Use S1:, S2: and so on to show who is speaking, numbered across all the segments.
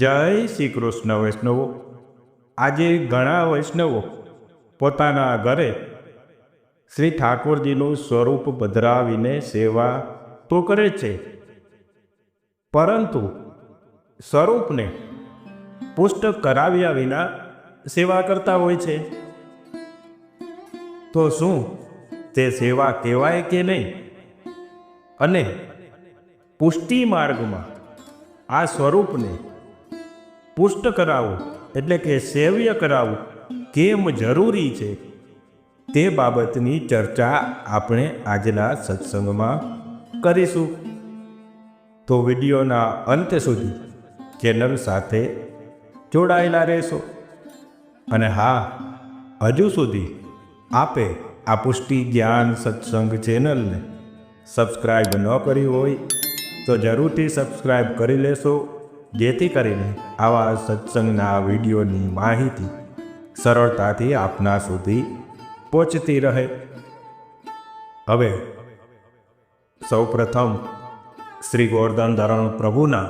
S1: જય શ્રી કૃષ્ણ વૈષ્ણવો. આજે ઘણા વૈષ્ણવો પોતાના ઘરે શ્રી ઠાકોરજીનું સ્વરૂપ પધરાવીને સેવા તો કરે છે. પરંતુ સ્વરૂપને પુષ્ટ કરાવ્યા વિના સેવા કરતા હોય છે. તો શું તે સેવા કહેવાય કે નહીં? અને પુષ્ટિ માર્ગમાં આ સ્વરૂપને પુષ્ટ કરાવવું એટલે કે સેવ્ય કરાવવું કેમ જરૂરી છે? તે બાબતની ચર્ચા આપણે આજના સત્સંગમાં કરીશું. તો વિડીયોના અંત સુધી ચેનલ સાથે જોડાયેલા રહેશો. અને હા, હજુ સુધી આપે આ પુષ્ટિ જ્ઞાન સત્સંગ ચેનલને સબસ્ક્રાઈબ ન કરી હોય, તો જરૂરથી સબસ્ક્રાઈબ કરી લેશો. જેથી કરીને આવા સત્સંગના વિડીયોની માહિતી સરળતાથી આપના સુધી પહોંચતી રહે. હવે સૌપ્રથમ શ્રી ગોર્ધન ધરણ પ્રભુના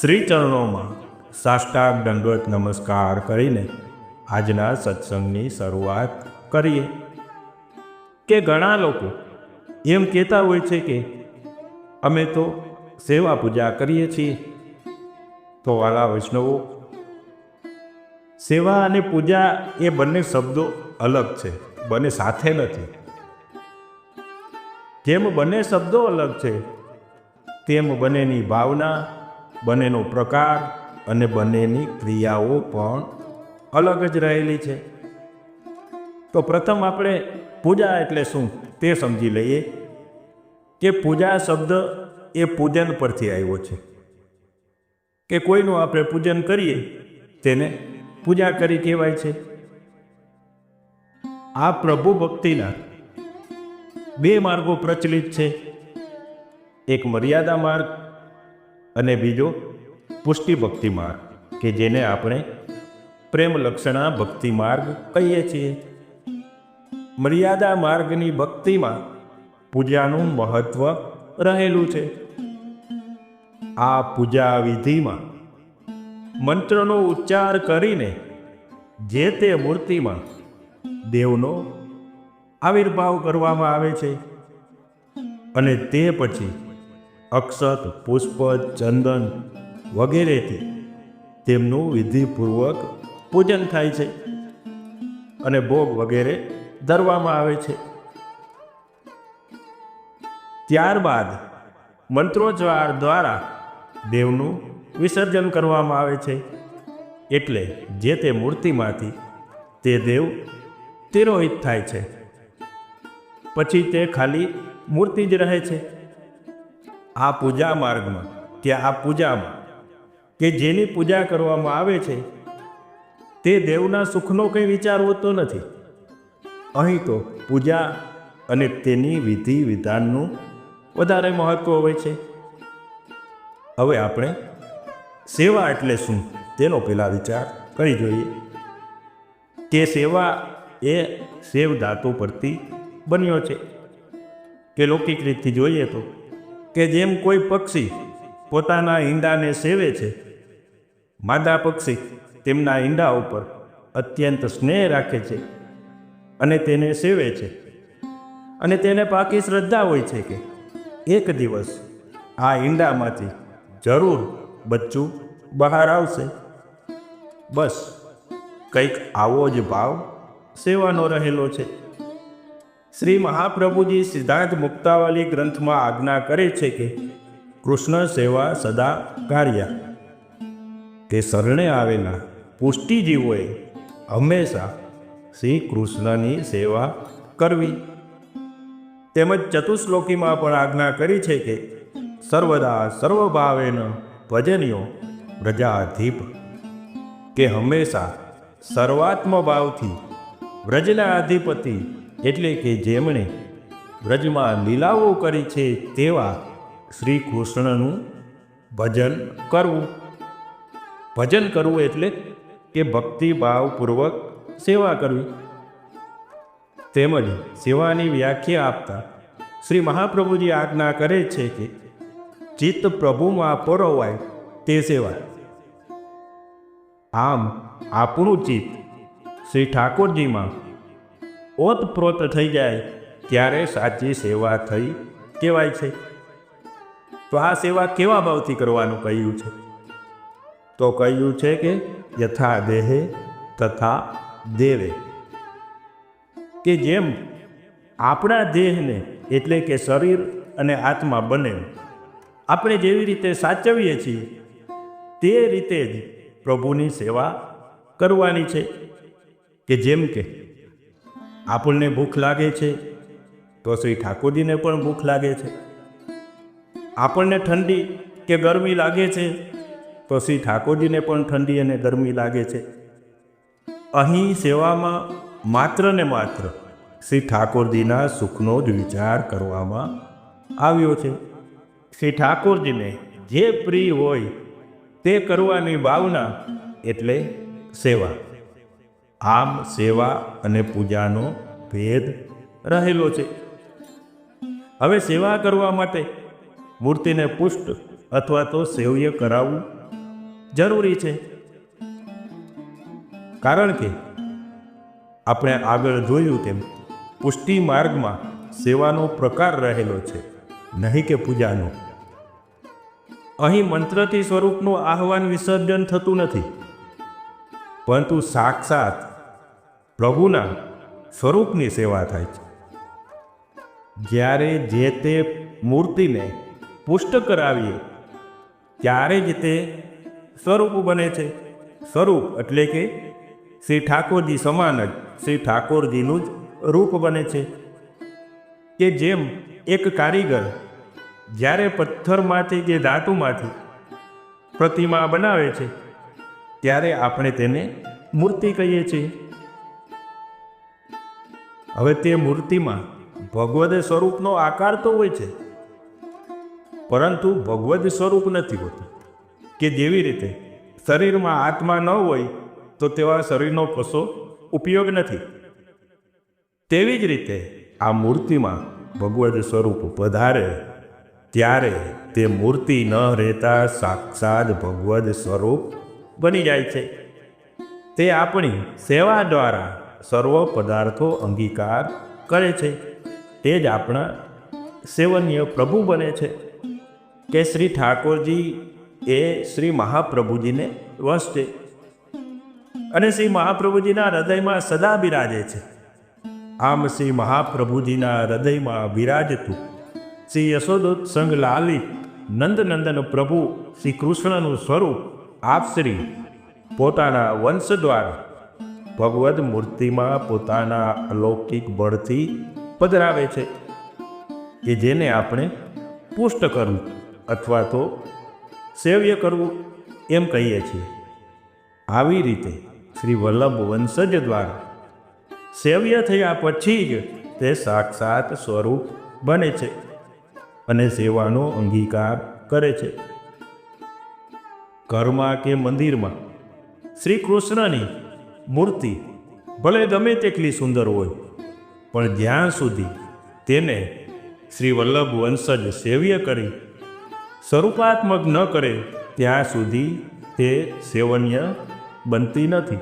S1: શ્રી ચરણોમાં સાષ્ટાંગ નમસ્કાર કરીને આજના સત્સંગની શરૂઆત કરીએ. કે ઘણા લોકો એમ કહેતા હોય છે કે અમે તો સેવા પૂજા કરીએ છીએ તો વાલા વૈષ્ણવો. સેવા અને પૂજા એ બંને શબ્દો અલગ છે, બંને સાથે નથી. જેમ બંને શબ્દો અલગ છે, તેમ બંનેની ભાવના, બંનેનો પ્રકાર અને બંનેની ક્રિયાઓ પણ અલગ જ રહેલી છે. તો પ્રથમ આપણે પૂજા એટલે શું તે સમજી લઈએ કે પૂજા શબ્દ એ પૂજન પરથી આવ્યો છે. કે કોઈનું આપણે પૂજન કરીએ, તેને પૂજા કરી કહેવાય છે. આ પ્રભુ ભક્તિના બે માર્ગો પ્રચલિત છે. એક મર્યાદા માર્ગ અને બીજો પુષ્ટિ ભક્તિ માર્ગ, કે જેને આપણે પ્રેમ લક્ષણા ભક્તિ માર્ગ કહીએ છીએ. મર્યાદા માર્ગની ભક્તિમાં પૂજાનું મહત્વ રહેલું છે. આ પૂજા વિધિમાં મંત્રનો ઉચ્ચાર કરીને જે તે મૂર્તિમાં દેવનો આવિર્ભાવ કરવામાં આવે છે અને તે પછી અક્ષત, પુષ્પ, ચંદન વગેરેથી તેમનું વિધિપૂર્વક પૂજન થાય છે અને ભોગ વગેરે ધરવામાં આવે છે. ત્યારબાદ મંત્રોચ્ચાર દ્વારા દેવનું વિસર્જન કરવામાં આવે છે. એટલે જે તે મૂર્તિમાંથી તે દેવ તિરોહિત થાય છે. પછી તે ખાલી મૂર્તિ જ રહે છે. આ પૂજા માર્ગમાં કે આ પૂજામાં કે જેની પૂજા કરવામાં આવે છે, તે દેવના સુખનો કંઈ વિચાર હોતો નથી. અહીં તો પૂજા અને તેની વિધિ વિધાનનું વધારે મહત્ત્વ હોય છે. હવે આપણે સેવા એટલે શું તેનો પહેલાં વિચાર કરી જોઈએ. કે સેવા એ સેવ ધાતુ પરથી બન્યો છે. કે લૌકિક રીતથી જોઈએ તો કે જેમ કોઈ પક્ષી પોતાના ઈંડાને સેવે છે, માદા પક્ષી તેમના ઈંડા ઉપર અત્યંત સ્નેહ રાખે છે અને તેને સેવે છે. અને તેને પાકી શ્રદ્ધા હોય છે કે એક દિવસ આ ઈંડામાંથી જરૂર બચ્ચું બહાર આવશે. બસ, કંઈક આવો જ ભાવ સેવાનો રહેલો છે. શ્રી મહાપ્રભુજી સિદ્ધાંત મુક્તાવાલી ગ્રંથમાં આજ્ઞા કરે છે કે કૃષ્ણ સેવા સદા કાર્યા. તે શરણે આવેલા પુષ્ટિજીવોએ હંમેશા શ્રી કૃષ્ણની સેવા કરવી. તેમજ ચતુશ્લોકીમાં પણ આજ્ઞા કરી છે કે સર્વદા સર્વભાવેન ભજનીયો વ્રજાધીપ, કે હંમેશા સર્વાત્મ ભાવથી વ્રજના અધિપતિ એટલે કે જેમણે વ્રજમાં લીલાઓ કરી છે તેવા શ્રી કૃષ્ણનું ભજન કરવું. ભજન કરવું એટલે કે ભક્તિભાવપૂર્વક સેવા કરવી. તેમજ સેવાની વ્યાખ્યા આપતા શ્રી મહાપ્રભુજી આજ્ઞા કરે છે કે ચિત્ત પ્રભુમાં પરોવાય તે સેવા. આમ આપણું ચિત્ત શ્રી ઠાકોરજીમાં ઓતપ્રોત થઈ જાય ત્યારે સાચી સેવા થઈ કહેવાય છે. તો આ સેવા કેવા ભાવથી કરવાનું કહ્યું છે? તો કહ્યું છે કે યથા દેહે તથા દેવે. કે જેમ આપણા દેહને એટલે કે શરીર અને આત્મા બંને આપણે જેવી રીતે સાચવીએ છીએ, તે રીતે જ પ્રભુની સેવા કરવાની છે. કે જેમ કે આપણને ભૂખ લાગે છે, તો શ્રી ઠાકોરજીને પણ ભૂખ લાગે છે. આપણને ઠંડી કે ગરમી લાગે છે, તો શ્રી ઠાકોરજીને પણ ઠંડી અને ગરમી લાગે છે. અહીં સેવામાં માત્ર ને માત્ર શ્રી ઠાકોરજીના સુખનો જ વિચાર કરવામાં આવ્યો છે. શ્રી ઠાકોરજીને જે પ્રિય હોય તે કરવાની ભાવના એટલે સેવા. આમ સેવા અને પૂજાનો ભેદ રહેલો છે. હવે સેવા કરવા માટે મૂર્તિને પુષ્ટ અથવા તો સેવ્ય કરાવવું જરૂરી છે. કારણ કે આપણે આગળ જોયું તેમ પુષ્ટિ માર્ગમાં સેવાનો પ્રકાર રહેલો છે. નહીં કે પૂજાનું. અહીં મંત્રથી સ્વરૂપનું આહવાન વિસર્જન થતું નથી. પરંતુ સાક્ષાત પ્રભુના સ્વરૂપની સેવા થાય છે. જ્યારે જે તે મૂર્તિને પુષ્ટ કરાવીએ, ત્યારે જ તે સ્વરૂપ બને છે. સ્વરૂપ એટલે કે શ્રી ઠાકોરજી સમાન જ, શ્રી ઠાકોરજીનું જ રૂપ બને છે. કે જેમ એક કારીગર જ્યારે પથ્થરમાંથી કે ધાતુમાંથી પ્રતિમા બનાવે છે, ત્યારે આપણે તેને મૂર્તિ કહીએ છીએ. હવે તે મૂર્તિમાં ભગવદ સ્વરૂપનો આકાર તો હોય છે, પરંતુ ભગવદ સ્વરૂપ નથી હોતું. કે જેવી રીતે શરીરમાં આત્મા ન હોય, તો તેવા શરીરનો કશો ઉપયોગ નથી. તેવી જ રીતે આ મૂર્તિમાં ભગવદ સ્વરૂપ પધારે, ત્યારે તે મૂર્તિ ન રહેતા સાક્ષાત ભગવદ સ્વરૂપ બની જાય છે. તે આપણી સેવા દ્વારા સર્વ પદાર્થો અંગીકાર કરે છે. તે જ આપણા સેવનીય પ્રભુ બને છે. કે શ્રી ઠાકોરજી એ શ્રી મહાપ્રભુજીને વસ છે. અને શ્રી મહાપ્રભુજીના હૃદયમાં સદા બિરાજે છે. આમ શ્રી મહાપ્રભુજીના હૃદયમાં વિરાજતું શ્રી યશોદોત સંઘ લાલી નંદનંદન પ્રભુ, શ્રી કૃષ્ણનું સ્વરૂપ આપશ્રી પોતાના વંશ દ્વારા, ભગવદ મૂર્તિમાં પોતાના અલૌકિક બળથી પધરાવે છે કે જેને આપણે પુષ્ટ કરવું અથવા તો સેવ્ય કરવું એમ કહીએ છીએ. આવી રીતે શ્રી વલ્લભ વંશજ દ્વારા સેવ્ય થયા પછી જ તે સાક્ષાત સ્વરૂપ બને છે અને સેવાનો અંગીકાર કરે છે. ઘરમાં કે મંદિરમાં શ્રી કૃષ્ણની મૂર્તિ ભલે ગમે તેટલી સુંદર હોય, પણ જ્યાં સુધી તેને શ્રી વલ્લભ વંશજ સેવ્ય કરી સ્વરૂપાત્મક ન કરે, ત્યાં સુધી તે સેવન્ય બનતી નથી.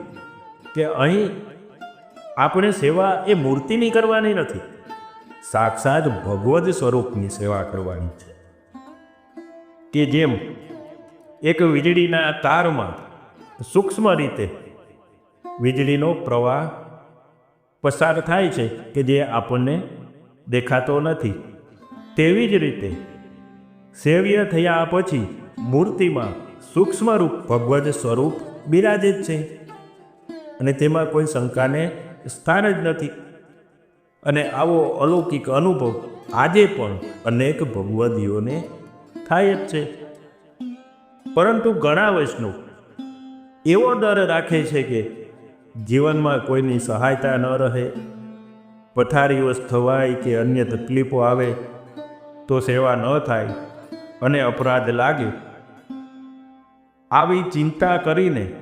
S1: કે અહીં આપણે સેવા એ મૂર્તિની કરવાની નથી. સાક્ષાત ભગવદ સ્વરૂપની સેવા કરવાની છે. કે જેમ એક વીજળીના તારમાં સૂક્ષ્મ રીતે વીજળીનો પ્રવાહ પસાર થાય છે કે જે આપણને દેખાતો નથી, તેવી જ રીતે સેવ્ય થયા પછી મૂર્તિમાં સૂક્ષ્મ રૂપ ભગવદ સ્વરૂપ બિરાજે છે. અને તેમાં કોઈ શંકાને સ્થાન જ નથી. અને આવો અલૌકિક અનુભવ આજે પણ અનેક ભગવદીઓને થાય જ છે. પરંતુ ઘણા વૈષ્ણવ એવો ડર રાખે છે કે જીવનમાં કોઈની સહાયતા ન રહે, પથારીઓ થવાય કે અન્ય તકલીફો આવે તો સેવા ન થાય અને અપરાધ લાગે. આવી ચિંતા કરીને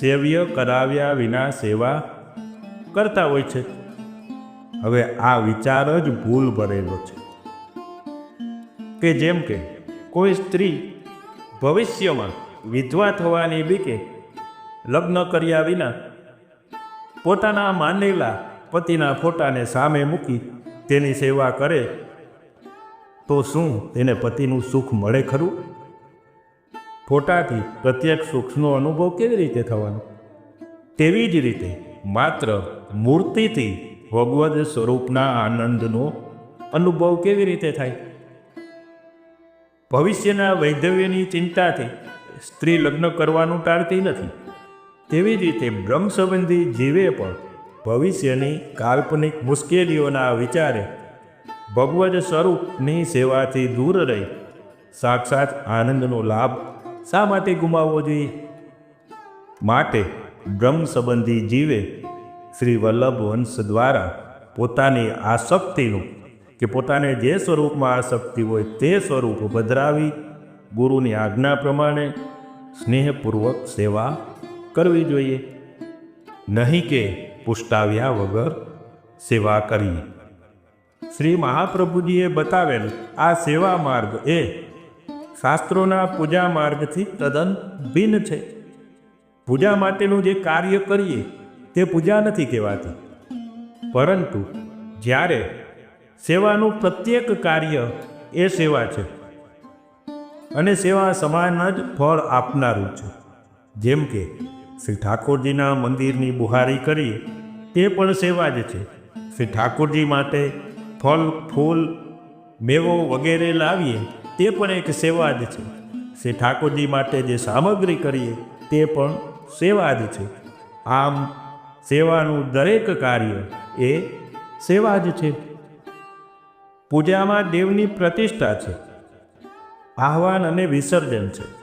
S1: સેવ્ય કરાવ્યા વિના સેવા કરતા હોય છે. હવે આ વિચાર જ ભૂલ ભરેલો છે. કે જેમ કે કોઈ સ્ત્રી ભવિષ્યમાં વિધવા થવાની બીકે લગ્ન કર્યા વિના પોતાના માનેલા પતિના ફોટાને સામે મૂકી તેની સેવા કરે, તો શું તેને પતિનું સુખ મળે ખરું? ફોટાથી પ્રત્યક્ષ સુખનો અનુભવ કેવી રીતે થવાનો? તેવી જ રીતે માત્ર મૂર્તિથી ભગવદ સ્વરૂપના આનંદનો અનુભવ કેવી રીતે થાય? ભવિષ્યના વૈધવ્યની ચિંતાથી સ્ત્રી લગ્ન કરવાનું ટાળતી નથી. તેવી જ રીતે બ્રહ્મ સંબંધી જીવે પણ ભવિષ્યની કાલ્પનિક મુશ્કેલીઓના વિચારે ભગવદ સ્વરૂપની સેવાથી દૂર રહી સાક્ષાત આનંદનો લાભ શા માટે ગુમાવવો જોઈએ? માટે બ્રહ્મ સંબંધી જીવે શ્રી વલ્લભ વંશ દ્વારા પોતાની આસક્તિનું કે પોતાને જે સ્વરૂપમાં આસક્તિ હોય તે સ્વરૂપ બદરાવી ગુરુની આજ્ઞા પ્રમાણે સ્નેહપૂર્વક સેવા કરવી જોઈએ. નહીં કે પુષ્ટાવ્યા વગર સેવા કરીએ શ્રી મહાપ્રભુજીએ બતાવેલ આ સેવા માર્ગ એ શાસ્ત્રોના પૂજા માર્ગથી તદ્દન ભિન્ન છે. પૂજા માટેનું જે કાર્ય કરીએ, તે પૂજા નથી કહેવાતી. પરંતુ જ્યારે સેવાનું પ્રત્યેક કાર્ય એ સેવા છે, અને સેવા સમાન જ ફળ આપનારું છે. જેમ કે, શ્રી ઠાકોરજીના મંદિરની બુહારી કરીએ, તે પણ સેવા જ છે. શ્રી ઠાકોરજી માટે ફળ, ફૂલ, મેવો વગેરે લાવીએ તે પણ એક સેવા જ છે. શ્રી ઠાકોરજી માટે જે સામગ્રી કરીએ, તે પણ સેવા જ છે. આમ, સેવાનું દરેક કાર્ય એ સેવા જ છે. પૂજામાં દેવની પ્રતિષ્ઠા છે. આહવાન અને વિસર્જન છે.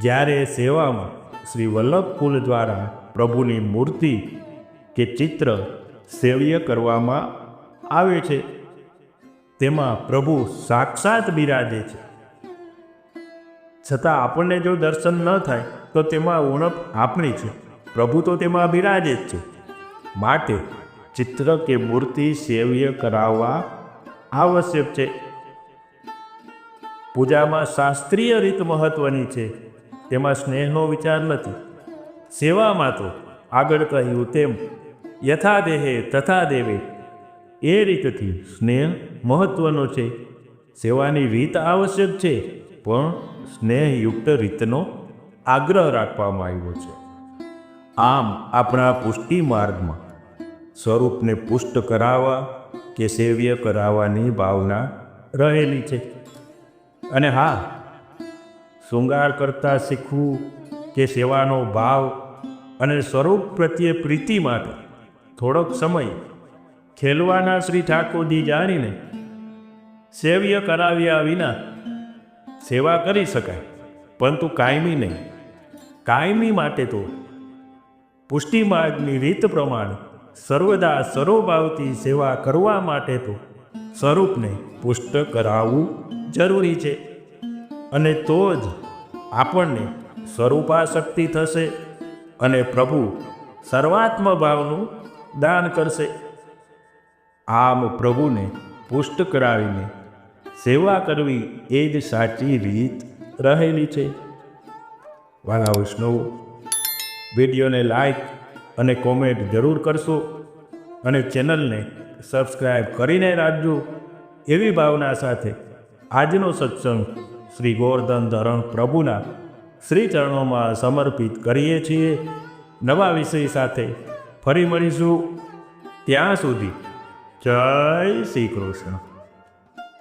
S1: જ્યારે સેવામાં શ્રી વલ્લભ કુલ દ્વારા પ્રભુની મૂર્તિ કે ચિત્ર સેવ્ય કરવામાં આવે છે, તેમાં પ્રભુ સાક્ષાત બિરાજે છે. છતાં આપણને જો દર્શન ન થાય, તો તેમાં ઉણપ આપણી છે. પ્રભુ તો તેમાં બિરાજે જ છે. માટે ચિત્ર કે મૂર્તિ સેવ્ય કરાવવા આવશ્યક છે. પૂજામાં શાસ્ત્રીય રીત મહત્વની છે. તેમાં સ્નેહનો વિચાર નથી. સેવામાં તો આગળ કહ્યું તેમ યથા દેહે તથા દેવે એ રીતથી સ્નેહ મહત્વનો છે. સેવાની રીત આવશ્યક છે, પણ સ્નેહયુક્ત રીતનો આગ્રહ રાખવામાં આવ્યો છે. આમ આપણા પુષ્ટિ માર્ગમાં સ્વરૂપને પુષ્ટ કરાવવા કે સેવ્ય કરાવવાની ભાવના રહેલી છે. અને હા, શૃંગાર કરતાં શીખવું કે સેવાનો ભાવ અને સ્વરૂપ પ્રત્યે પ્રીતિ માટે થોડોક સમય ખેલવાના શ્રી ઠાકોરજી જાણીને સેવ્ય કરાવ્યા વિના સેવા કરી શકાય, પરંતુ કાયમી નહીં. કાયમી માટે તો પુષ્ટિ માર્ગની રીત પ્રમાણે સર્વદા સર્વભાવથી સેવા કરવા માટે તો સ્વરૂપને પુષ્ટ કરાવવું જરૂરી છે. અને તો જ આપણને સ્વરૂપાશક્તિ થશે અને પ્રભુ સર્વાત્મ ભાવનું દાન કરશે. આમ પ્રભુને પુષ્ટ કરાવીને સેવા કરવી એ જ સાચી રીત રહેલી છે. વાલા વૈષ્ણવ, વિડીયોને લાઈક અને કોમેન્ટ જરૂર કરશો અને ચેનલને સબસ્ક્રાઈબ કરીને રાખજો. એવી ભાવના સાથે આજનો સત્સંગ શ્રી ગોવર્ધન ધરણ પ્રભુના શ્રી ચરણોમાં સમર્પિત કરીએ છીએ. નવા વિષય સાથે ફરી મળીશું. ત્યાં સુધી જય શ્રી કૃષ્ણ.